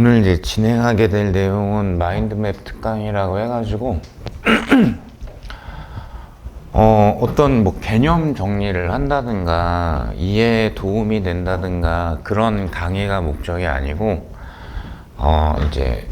오늘 이제 진행하게 될 내용은 마인드맵 특강이라고 해가지고 어, 어떤 뭐 개념 정리를 한다든가 이해에 도움이 된다든가 그런 강의가 목적이 아니고 어, 이제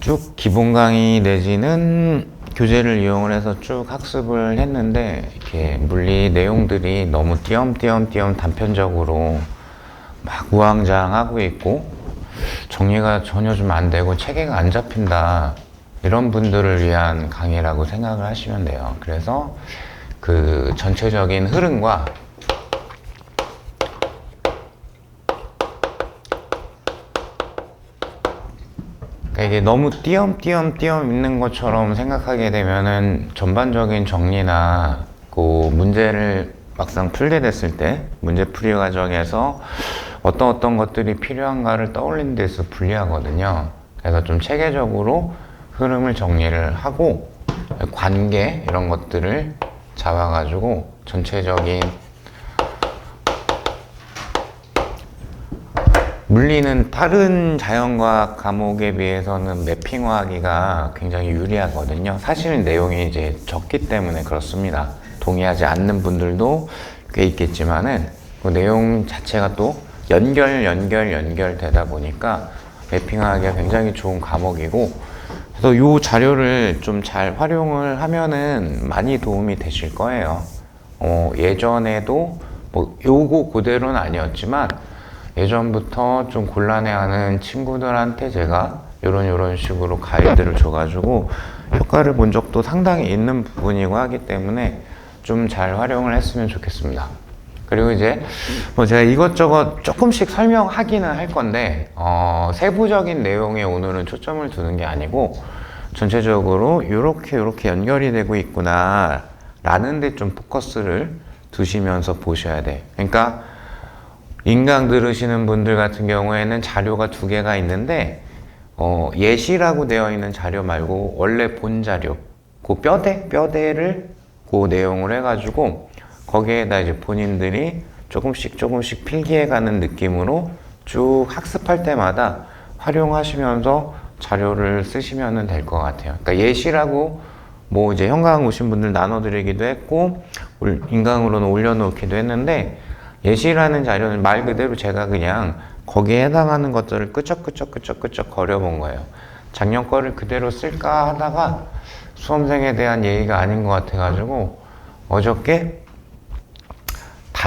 쭉 기본 강의 내지는 교재를 이용을 해서 쭉 학습을 했는데 이렇게 물리 내용들이 너무 띄엄띄엄띄엄 단편적으로 막 우왕좌왕하고 있고 정리가 전혀 좀 안 되고 체계가 안 잡힌다 이런 분들을 위한 강의라고 생각을 하시면 돼요. 그래서 그 전체적인 흐름과 그러니까 이게 너무 띄엄띄엄띄엄 있는 것처럼 생각하게 되면은 전반적인 정리나 그 문제를 막상 풀게 됐을 때 문제 풀이 과정에서 어떤 어떤 것들이 필요한가를 떠올리는 데서 불리하거든요. 그래서 좀 체계적으로 흐름을 정리를 하고 관계 이런 것들을 잡아가지고 전체적인 물리는 다른 자연과학 과목에 비해서는 매핑화하기가 굉장히 유리하거든요. 사실은 내용이 이제 적기 때문에 그렇습니다. 동의하지 않는 분들도 꽤 있겠지만은 그 내용 자체가 또 연결, 연결, 연결되다 보니까 매핑화하기가 굉장히 좋은 과목이고 그래서 이 자료를 좀 잘 활용을 하면은 많이 도움이 되실 거예요. 어, 예전에도 뭐 요거 그대로는 아니었지만 예전부터 좀 곤란해하는 친구들한테 제가 이런 이런 식으로 가이드를 줘가지고 효과를 본 적도 상당히 있는 부분이고 하기 때문에 좀 잘 활용을 했으면 좋겠습니다. 그리고 이제 뭐 제가 이것저것 조금씩 설명하기는 할 건데 어, 세부적인 내용에 오늘은 초점을 두는 게 아니고 전체적으로 이렇게 이렇게 연결이 되고 있구나 라는 데 좀 포커스를 두시면서 보셔야 돼. 그러니까 인강 들으시는 분들 같은 경우에는 자료가 두 개가 있는데 어, 예시라고 되어 있는 자료 말고 원래 본 자료 그 뼈대 뼈대를 그 내용을 해가지고 거기에다 이제 본인들이 조금씩 조금씩 필기해가는 느낌으로 쭉 학습할 때마다 활용하시면서 자료를 쓰시면 될 것 같아요. 그러니까 예시라고 뭐 이제 현강 오신 분들 나눠드리기도 했고 올- 인강으로는 올려놓기도 했는데 예시라는 자료는 말 그대로 제가 그냥 거기에 해당하는 것들을 끄적끄적끄적끄적 거려본 거예요. 작년 거를 그대로 쓸까 하다가 수험생에 대한 예의가 아닌 것 같아가지고 어저께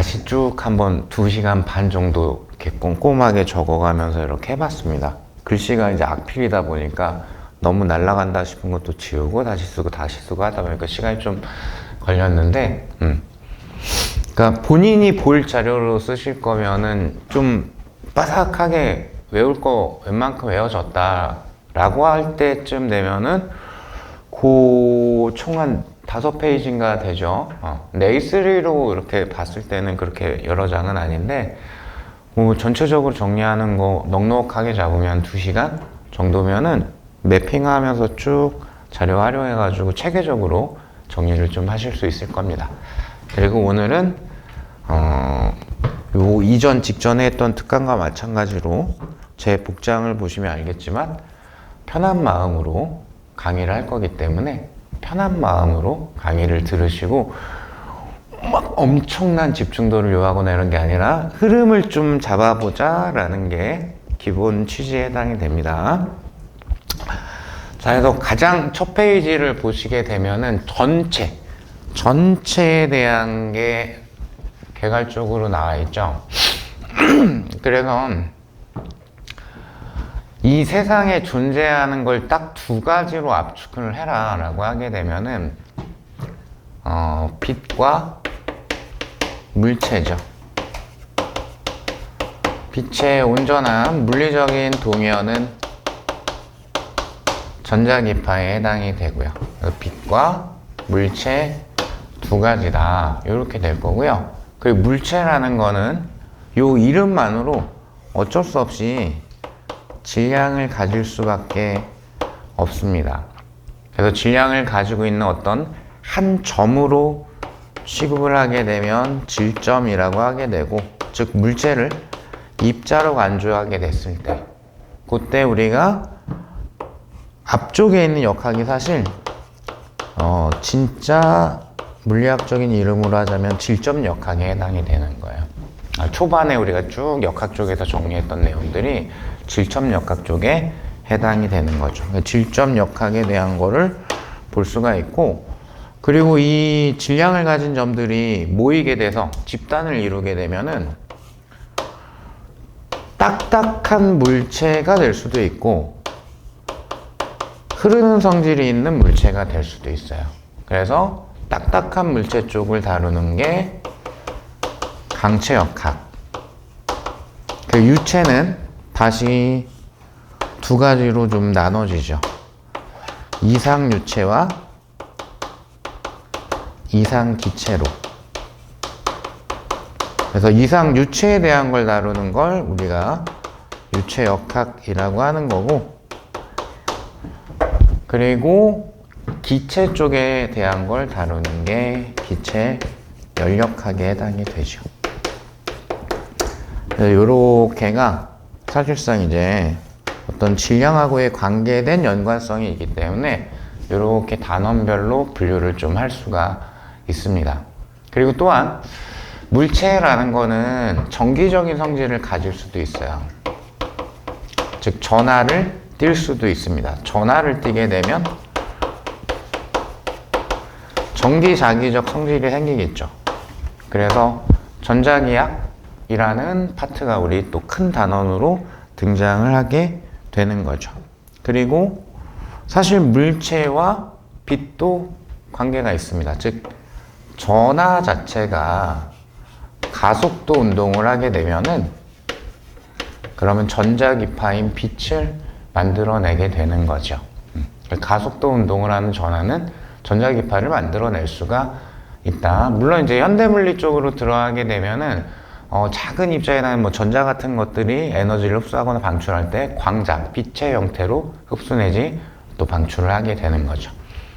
다시 쭉 한번 두 시간 반 정도 이렇게 꼼꼼하게 적어가면서 이렇게 해봤습니다. 글씨가 이제 악필이다 보니까 너무 날라간다 싶은 것도 지우고 다시 쓰고 다시 쓰고 하다 보니까 시간이 좀 걸렸는데, 음. 그러니까 본인이 볼 자료로 쓰실 거면은 좀 빠삭하게 외울 거 웬만큼 외워졌다라고 할 때쯤 되면은 그총한 다섯 페이지인가 되죠. 어. A3로 이렇게 봤을 때는 그렇게 여러 장은 아닌데 뭐 전체적으로 정리하는 거 넉넉하게 잡으면 두 시간 정도면은 매핑하면서 쭉 자료 활용해가지고 체계적으로 정리를 좀 하실 수 있을 겁니다. 그리고 오늘은 어, 요 이전 직전에 했던 특강과 마찬가지로 제 복장을 보시면 알겠지만 편한 마음으로 강의를 할 거기 때문에 편한 마음으로 강의를 들으시고 막 엄청난 집중도를 요하거나 이런 게 아니라 흐름을 좀 잡아보자 라는 게 기본 취지에 해당이 됩니다. 자, 그래서 가장 첫 페이지를 보시게 되면은 전체, 전체에 대한 게 개괄적으로 나와 있죠. 그래서 이 세상에 존재하는 걸 딱 두 가지로 압축을 해라 라고 하게 되면은 어, 빛과 물체죠. 빛의 온전한 물리적인 동면은 전자기파에 해당이 되고요. 빛과 물체 두 가지다. 이렇게 될 거고요. 그리고 물체라는 거는 요 이름만으로 어쩔 수 없이 질량을 가질 수밖에 없습니다. 그래서 질량을 가지고 있는 어떤 한 점으로 취급을 하게 되면 질점이라고 하게 되고, 즉 물체를 입자로 간주하게 됐을 때 그때 우리가 앞쪽에 있는 역학이 사실 어, 진짜 물리학적인 이름으로 하자면 질점 역학에 해당이 되는 거예요. 아, 초반에 우리가 쭉 역학 쪽에서 정리했던 내용들이 질점 역학 쪽에 해당이 되는 거죠. 그러니까 질점 역학에 대한 거를 볼 수가 있고, 그리고 이 질량을 가진 점들이 모이게 돼서 집단을 이루게 되면은 딱딱한 물체가 될 수도 있고, 흐르는 성질이 있는 물체가 될 수도 있어요. 그래서 딱딱한 물체 쪽을 다루는 게 강체 역학. 그 유체는 다시 두 가지로 좀 나눠지죠. 이상 유체와 이상 기체로. 그래서 이상 유체에 대한 걸 다루는 걸 우리가 유체 역학이라고 하는 거고, 그리고 기체 쪽에 대한 걸 다루는 게 기체 연력학에 해당이 되죠. 요렇게가 사실상 이제 어떤 질량하고의 관계된 연관성이 있기 때문에 이렇게 단원별로 분류를 좀 할 수가 있습니다. 그리고 또한 물체라는 거는 정기적인 성질을 가질 수도 있어요. 즉 전하를 띌 수도 있습니다. 전하를 띠게 되면 정기자기적 성질이 생기겠죠. 그래서 전자기약 이라는 파트가 우리 또 큰 단원으로 등장을 하게 되는 거죠. 그리고 사실 물체와 빛도 관계가 있습니다. 즉 전하 자체가 가속도 운동을 하게 되면은 그러면 전자기파인 빛을 만들어내게 되는 거죠. 음. 가속도 운동을 하는 전하는 전자기파를 만들어낼 수가 있다. 물론 이제 현대물리 쪽으로 들어가게 되면은 어, 작은 입자에나 뭐 전자 같은 것들이 에너지를 흡수하거나 방출할 때 광자, 빛의 형태로 흡수 내지 또 방출을 하게 되는 거죠.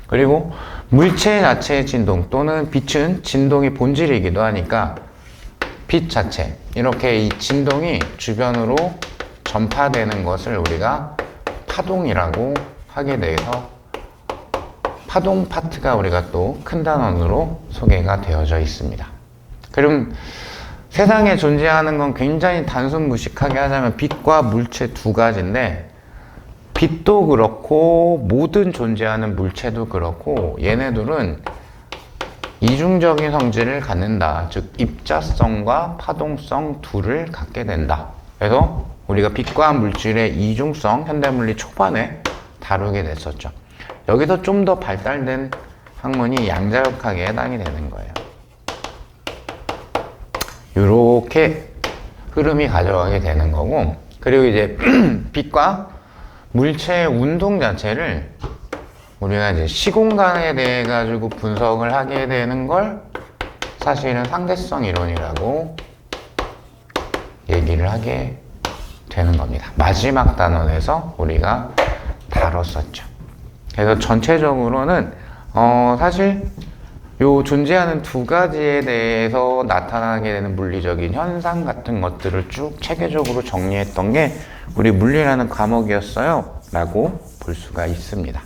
그리고 물체 자체의 진동 또는 빛은 진동의 본질이기도 하니까 빛 자체 이렇게 이 진동이 주변으로 전파되는 것을 우리가 파동이라고 하게 돼서 파동 파트가 우리가 또 큰 단원으로 소개가 되어져 있습니다. 그럼 세상에 존재하는 건 굉장히 단순 무식하게 하자면 빛과 물체 두 가지인데 빛도 그렇고 모든 존재하는 물체도 그렇고 얘네들은 이중적인 성질을 갖는다. 즉 입자성과 파동성 둘을 갖게 된다. 그래서 우리가 빛과 물질의 이중성 현대 물리 초반에 다루게 됐었죠. 여기서 좀 더 발달된 학문이 양자역학에 해당이 되는 거예요. 이렇게 흐름이 가져가게 되는 거고 그리고 이제 빛과 물체의 운동 자체를 우리가 이제 시공간에 대해 가지고 분석을 하게 되는 걸 사실은 상대성 이론이라고 얘기를 하게 되는 겁니다. 마지막 단원에서 우리가 다뤘었죠. 그래서 전체적으로는 어 사실 요 존재하는 두 가지에 대해서 나타나게 되는 물리적인 현상 같은 것들을 쭉 체계적으로 정리했던 게 우리 물리라는 과목이었어요. 라고 볼 수가 있습니다.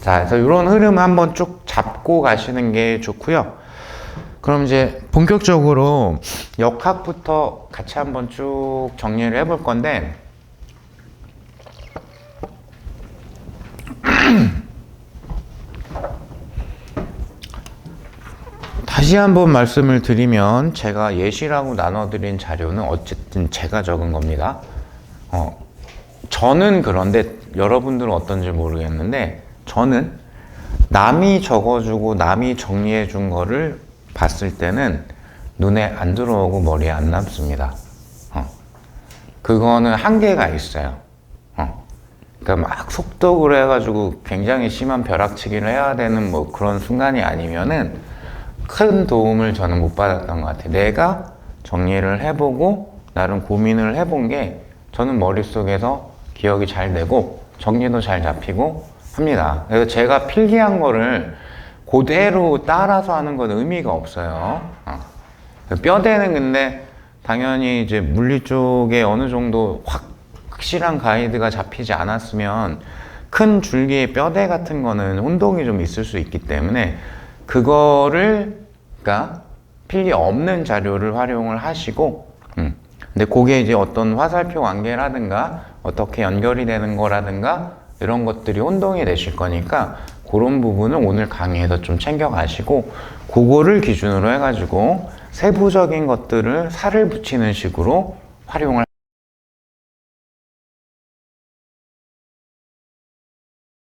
자, 그래서 이런 흐름 한번 쭉 잡고 가시는 게 좋고요. 그럼 이제 본격적으로 역학부터 같이 한번 쭉 정리를 해볼 건데, 다시 한번 말씀을 드리면 제가 예시라고 나눠드린 자료는 어쨌든 제가 적은 겁니다. 어, 저는 그런데 여러분들은 어떤지 모르겠는데 저는 남이 적어주고 남이 정리해 준 거를 봤을 때는 눈에 안 들어오고 머리에 안 남습니다. 어. 그거는 한계가 있어요. 어. 그러니까 막 속독을 해가지고 굉장히 심한 벼락치기를 해야 되는 뭐 그런 순간이 아니면은 큰 도움을 저는 못 받았던 것 같아요. 내가 정리를 해보고 나름 고민을 해본 게 저는 머릿속에서 기억이 잘 되고 정리도 잘 잡히고 합니다. 그래서 제가 필기한 거를 그대로 따라서 하는 건 의미가 없어요. 어. 뼈대는 근데 당연히 이제 물리 쪽에 어느 정도 확 확실한 가이드가 잡히지 않았으면 큰 줄기의 뼈대 같은 거는 혼동이 좀 있을 수 있기 때문에 그거를 그러니까 필기 없는 자료를 활용을 하시고 음. 근데 그게 이제 어떤 화살표 관계라든가 어떻게 연결이 되는 거라든가 이런 것들이 혼동이 되실 거니까 그런 부분은 오늘 강의에서 좀 챙겨 가시고 그거를 기준으로 해가지고 세부적인 것들을 살을 붙이는 식으로 활용을